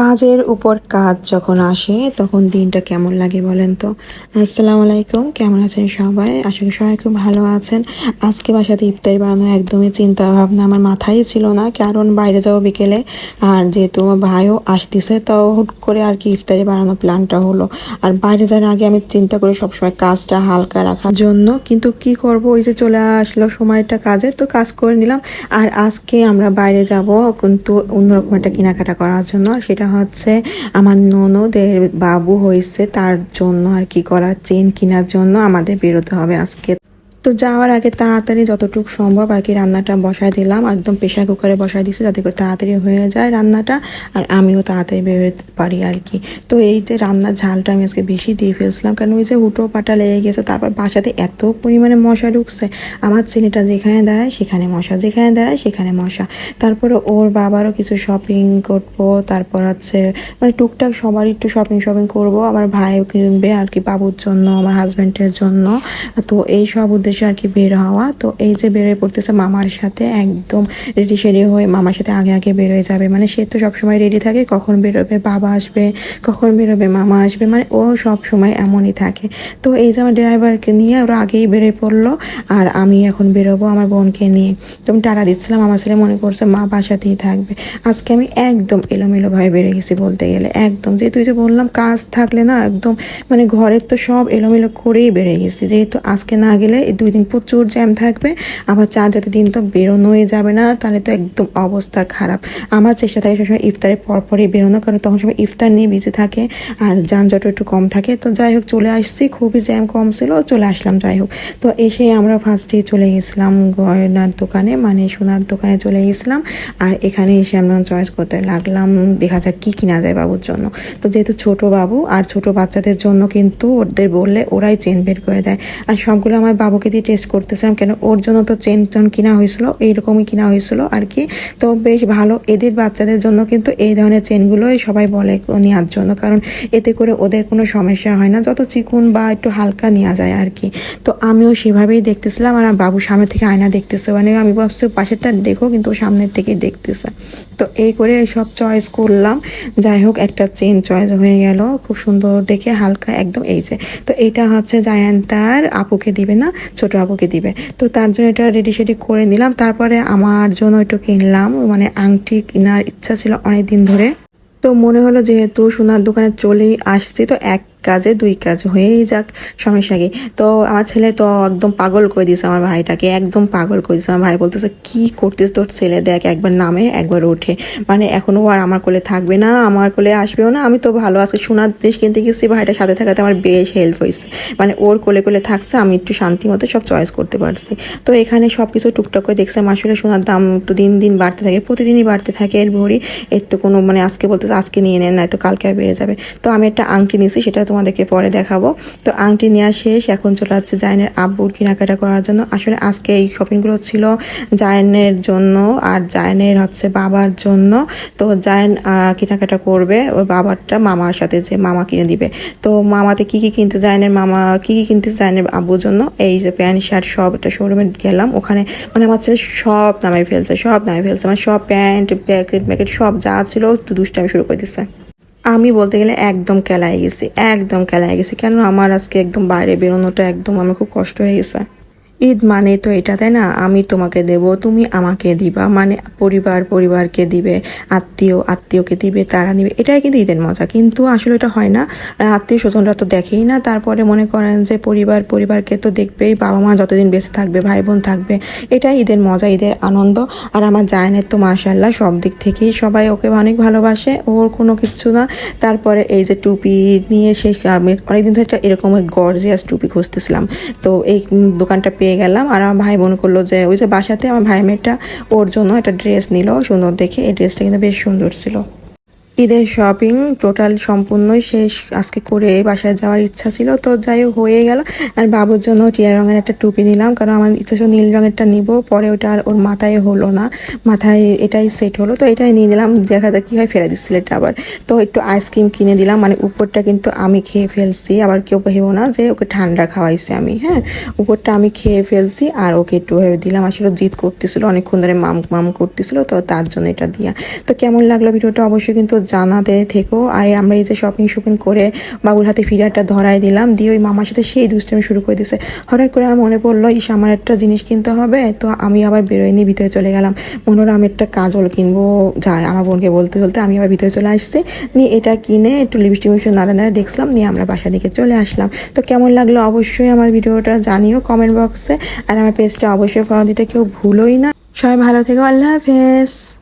কাজের উপর কাজ যখন আসে, তখন দিনটা কেমন লাগে বলেন তো? আসসালামু আলাইকুম, কেমন আছেন সবাই? আশা করি সবাই খুব ভালো আছেন। আজকে বাসাতে ইফতারি বানানো একদমই চিন্তা ভাবনা আমার মাথায় ছিল না, কারণ বাইরে যাব বিকেলে, আর যেহেতু ভাইও আসতেছে, তো হুট করে আর কি ইফতারি বানানোর প্ল্যানটা হলো। আর বাইরে যাওয়ার আগে আমি চিন্তা করি সবসময় কাজটা হালকা রাখার জন্য, কিন্তু কি করব? ওই যে চলে আসলো সময়টা কাজে তো কাজ করে নিলাম। আর আজকে আমরা বাইরে যাব কিন্তু অন্যরকম একটা কেনাকাটা করার জন্য, সেটা হচ্ছে, আমার ননদের বাবু হয়েছে, তার জন্য আর কি করার, চেন কেনার জন্য আমাদের বেরোতে হবে আজকে। তো যাওয়ার আগে তাড়াতাড়ি যতটুকু সম্ভব আর কি রান্নাটা বসায় দিলাম। একদম প্রেশার কুকারে বসায় দিছি যাতে করে তাড়াতাড়ি হয়ে যায় রান্নাটা। আর আমিও তাড়াতাড়ি বেরোতে পারি আর কি। তো এই যে রান্নার ঝালটা আমি আজকে বেশি দিয়ে ফেলছিলাম, কারণ ওই যে হুটো পাটা লেগে গেছে, তারপর বাসাতে এত পরিমাণে মশা ঢুকছে। আমার ছেলেটা যেখানে দাঁড়ায় সেখানে মশা, যেখানে দাঁড়ায় সেখানে মশা। তারপরে ওর বাবারও কিছু শপিং করব, তারপর হচ্ছে মানে টুকটাক সবার একটু শপিং শপিং করব। আমার ভাই কিনবে আর কি বাবুর জন্য, আমার হাজব্যান্ডের জন্য। তো এই সব উদ্দেশ্যে আর কি বের হওয়া। তো এই যে বেরোয় পড়তেছে মামার সাথে, একদম রেডি সেডি হয়ে মামার সাথে আগে আগে বেরোয় যাবে। মানে সে তো সবসময় রেডি থাকে, কখন বেরোবে বাবা আসবে, কখন বেরোবে মামা আসবে মানে ও সব সময় এমনই থাকে। তো এই যে আমার ড্রাইভারকে নিয়ে ওরা আগেই বেরোয় পড়ল, আর আমি এখন বেরোবো আমার বোনকে নিয়ে। তো আমি টাকা দিচ্ছিলাম আমার ছেলে মনে করছে মা বাসাতেই থাকবে। আজকে আমি একদম এলোমেলোভাবে বেড়ে গেছি বলতে গেলে, একদম। যেহেতু যে বললাম, কাজ থাকলে না একদম মানে ঘরের তো সব এলোমেলো করেই বেড়ে গেছি। যেহেতু আজকে না গেলে দুই দিন প্রচুর জ্যাম থাকবে, আবার চার রাতে দিন তো বেরোনোই যাবে না, তাহলে তো একদম অবস্থা খারাপ। আমার চেষ্টা থাকে সবসময় ইফতারের পরপরই বেরোনো, কারণ তখন সবাই ইফতার নিয়ে বিজি থাকে, আর যানজট একটু কম থাকে। তো যাই হোক, চলে আসছি, খুবই জ্যাম কম ছিল, চলে আসলাম, যাই হোক। তো এসে আমরা ফার্স্টেই চলে গেছিলাম গয়নার দোকানে মানে সোনার দোকানে চলে গেছিলাম, আর এখানে এসে আমরা চয়েস করতে লাগলাম, দেখা যাক কী কিনা যায় বাবুর জন্য। তো যেহেতু ছোট বাবু, আর ছোট বাচ্চাদের জন্য কিন্তু ওদের বললে ওরাই চেন বের করে দেয়। আর সবগুলো আমার বাবুকে দিয়ে টেস্ট করতেছিলাম কেন ওর জন্য তো চেন টেন কিনা হয়েছিল, এইরকমই কিনা হয়েছিল আর কি। তো বেশ ভালো, এদের বাচ্চাদের জন্য কিন্তু এই ধরনের চেনগুলোই সবাই বলে নেওয়ার জন্য, কারণ এতে করে ওদের কোনো সমস্যা হয় না, যত চিকুন বা একটু হালকা নেওয়া যায় আর কি। তো আমিও সেভাবেই দেখতেছিলাম আর বাবু সামনে থেকে আয়না দেখতেছে মানে আমি ভাবছি পাশেরটা দেখো, কিন্তু সামনের থেকেই দেখতেছে। তো এই করে সব চয়েস করলাম, যাই হোক একটা চেন চয়েস হয়ে গেল, খুব সুন্দর দেখে হালকা একদম এই যে। তো এটা হচ্ছে জায়ান্তার আপুকে দিবে না ছোট আপুকে দিবে। তো তার জন্য এটা রেডি সেডি করে নিলাম। তারপরে আমার জন্য একটু কিনলাম। মানে আংটি কেনার ইচ্ছা ছিল অনেক দিন ধরে। তো মনে হলো যেহেতু সোনার দোকানে চলেই আসছি, তো এক কাজে, দুই কাজ হয়েই যাক সমস্যা কি। তো আমার ছেলে তো একদম পাগল করে দিয়েছে আমার ভাইটাকে, একদম পাগল করে দিয়েছে। আমার ভাই বলতেছে, কি করতিস তোর ছেলে? দেখ, একবার নামে, একবার ওঠে। মানে এখনও আর আমার কোলে থাকবে না, আমার কোলে আসবেও না। আমি তো ভালো আছি, সোনার দেশ কিনতে গেছি, ভাইটার সাথে থাকাতে আমার বেশ হেল্প হয়েছে। মানে ওর কোলে কোলে থাকছে, আমি একটু শান্তি মতো সব চয়েস করতে পারছি। তো এখানে সব কিছু টুকটাক করে দেখছিলাম আসলে সোনার দাম তো দিন দিন বাড়তে থাকে, প্রতিদিনই বাড়তে থাকে এর ভরি। এর তো কোনো মানে আজকে বলতেছে, আজকে নিয়ে নেন নয়তো কালকে আর বেড়ে যাবে। তো আমি একটা আংটি নিয়েছি, সেটা তোমাদেরকে পরে দেখাবো। তো আংটি নেওয়া শেষ, এখন চলে যাচ্ছে জায়নের আব্বুর কেনাকাটা করার জন্য। আসলে আজকে এই শপিংগুলো ছিল জায়নের জন্য আর জায়নের হচ্ছে বাবার জন্য। তো জায়ন কেনাকাটা করবে ওর বাবারটা মামার সাথে যে মামা কিনে দিবে। তো মামাতে কি কি কিনতে জায়নের মামা, কি কি কিনতে জায়নের আব্বুর জন্য? এই যে প্যান্ট, শার্ট সব একটা শোরুমে গেলাম। ওখানে মানে আমার ছেলে সব নামাই ফেলছে, সব নামাই ফেলছে। মানে সব প্যান্ট, প্যাকেট প্যাকেট সব যা ছিল দুষ্টামি শুরু করে দিচ্ছে আমি বলতে গেলে একদম কেলায় গেছি, একদম কেলায় গেছি। কেন আমার আজকে একদম বাইরে বেরোনোটা একদম আমার খুব কষ্ট হয়ে গেছে। ঈদ মানে তো এটা, তাই না? আমি তোমাকে দেব, তুমি আমাকে দিবা। মানে পরিবার পরিবারকে দিবে, আত্মীয়, আত্মীয়কে দিবে, তারা নিবে। এটাই কিন্তু ঈদের মজা। কিন্তু আসলে এটা হয় না। আত্মীয় স্বজনরা তো দেখেই না। তারপরে মনে করেন যে পরিবার পরিবারকে তো দেখবেই। বাবা মা যতদিন বেঁচে থাকবে, ভাই বোন থাকবে, এটাই ঈদের মজা, ঈদের আনন্দ। আর আমার জায়নের তো মাশাল্লাহ সব দিক থেকেই সবাই ওকে অনেক ভালোবাসে, ওর কোনো কিছু না। তারপরে এই যে টুপি নিয়ে সেই আমি অনেকদিন ধরে একটা এরকম গর্জিয়াস টুপি খুঁজতেছিলাম। তো এই দোকানটা পেয়ে গেলাম। আর আমার ভাই মনে করল যে, ওই যে বাসাতে আমার ভাই মেয়েটা, ওর জন্য একটা ড্রেস নিল সুন্দর দেখে। এই ড্রেসটা কিন্তু বেশ সুন্দর ছিল। ঈদের শপিং টোটাল সম্পূর্ণই শেষ। আজকে করে বাসায় যাওয়ার ইচ্ছা ছিল, তো যাই হয়ে গেল। আর বাবুর জন্য টিয়া রঙের একটা টুপি নিলাম, কারণ আমার ইচ্ছা ছিল নীল রঙেরটা নিব, পরে ওটা আর ওর মাথায় হলো না। মাথায় এটাই সেট হলো, তো এটাই নিয়ে নিলাম, দেখা যাক কী হয়, ফেলে দিচ্ছিল এটা আবার। তো একটু আইসক্রিম কিনে দিলাম মানে উপরটা কিন্তু আমি খেয়ে ফেলছি, আবার কেউ ভেবো না যে ওকে ঠান্ডা খাওয়াইছি আমি হ্যাঁ? উপরটা আমি খেয়ে ফেলছি, আর ওকে একটু ভেবে দিলাম, আসলে জিদ করতেছিল, অনেকক্ষণ ধরে মাম মাম করতেছিল, তো তার জন্য এটা দিয়া। তো কেমন লাগল ভিডিওটা অবশ্যই কিন্তু জানাতে থেকো। আর আমরা এই যে শপিং শপিং করে বাবুর হাতে ফিরারটা ধরাই দিলাম, দিয়ে ওই মামার সাথে সেই দুষ্টামি শুরু করে দিছে। হঠাৎ করে আমার মনে পড়ল, ইস, আমার একটা জিনিস কিনতে হবে। তো আমি আবার বেরোয় নিয়ে ভিতরে চলে গেলাম। মনে আমি একটা কাজল কিনবো যায় আমার বোনকে বলতে বলতে আমি আবার ভিতরে চলে আসছি। নিয়ে এটা কিনে একটু লিপস্টিক মিপস্টিক নাড়া নাড়া দেখছিলাম, নিয়ে আমরা বাসা দিকে চলে আসলাম। তো কেমন লাগল অবশ্যই আমার ভিডিওটা জানিও কমেন্ট বক্সে আর আমার পেজটা অবশ্যই ফলো দিতে কেউ ভুলোই না। সবাই ভালো থেকো, আল্লাহ হাফেজ।